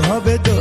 ভাবে তো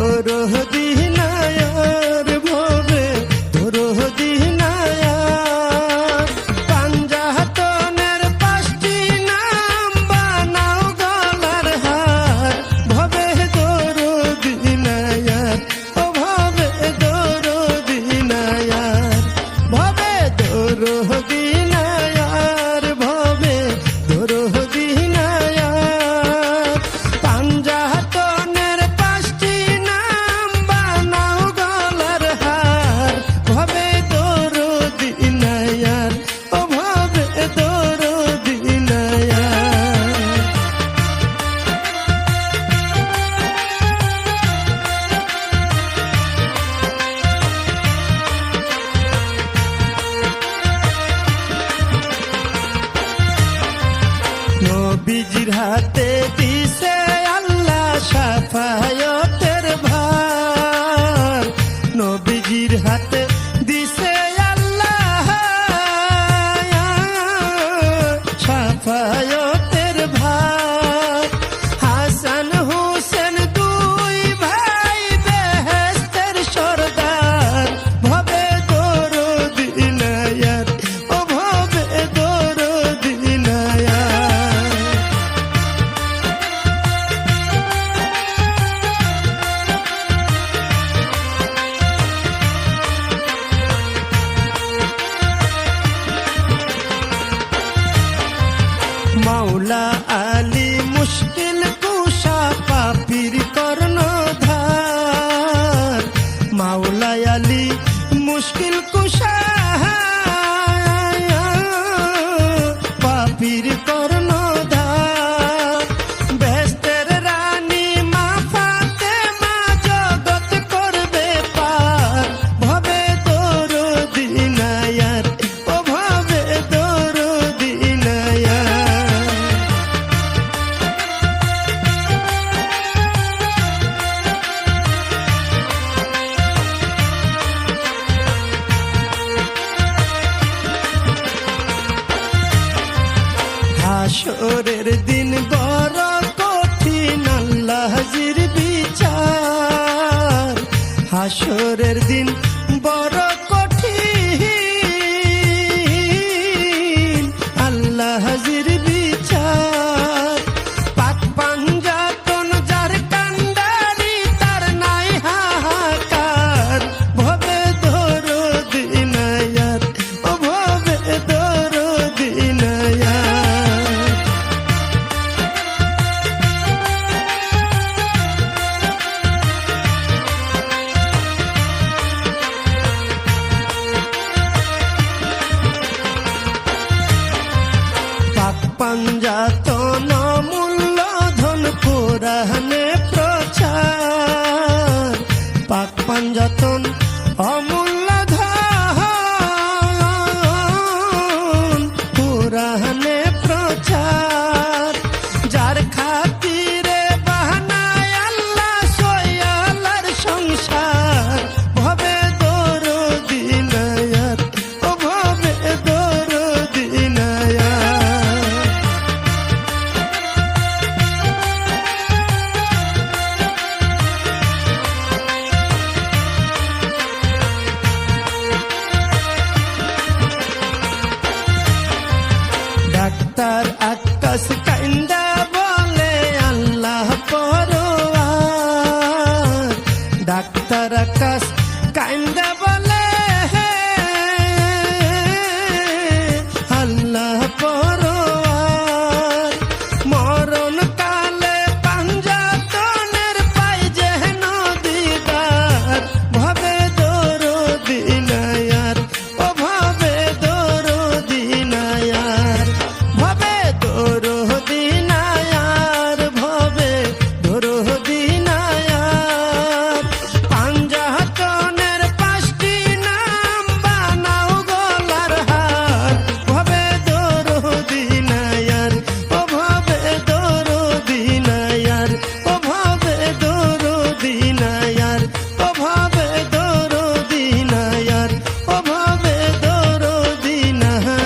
বিজির হাতে দিছে আল্লাহ সাফায়ত। আলী মুশকিল কুষা পাপির কর্ণধার। মাওলা আলী মুশকিল হাসরের দিন বড় কঠিন আল্লাহ হাজির বিচার। হাসরের দিন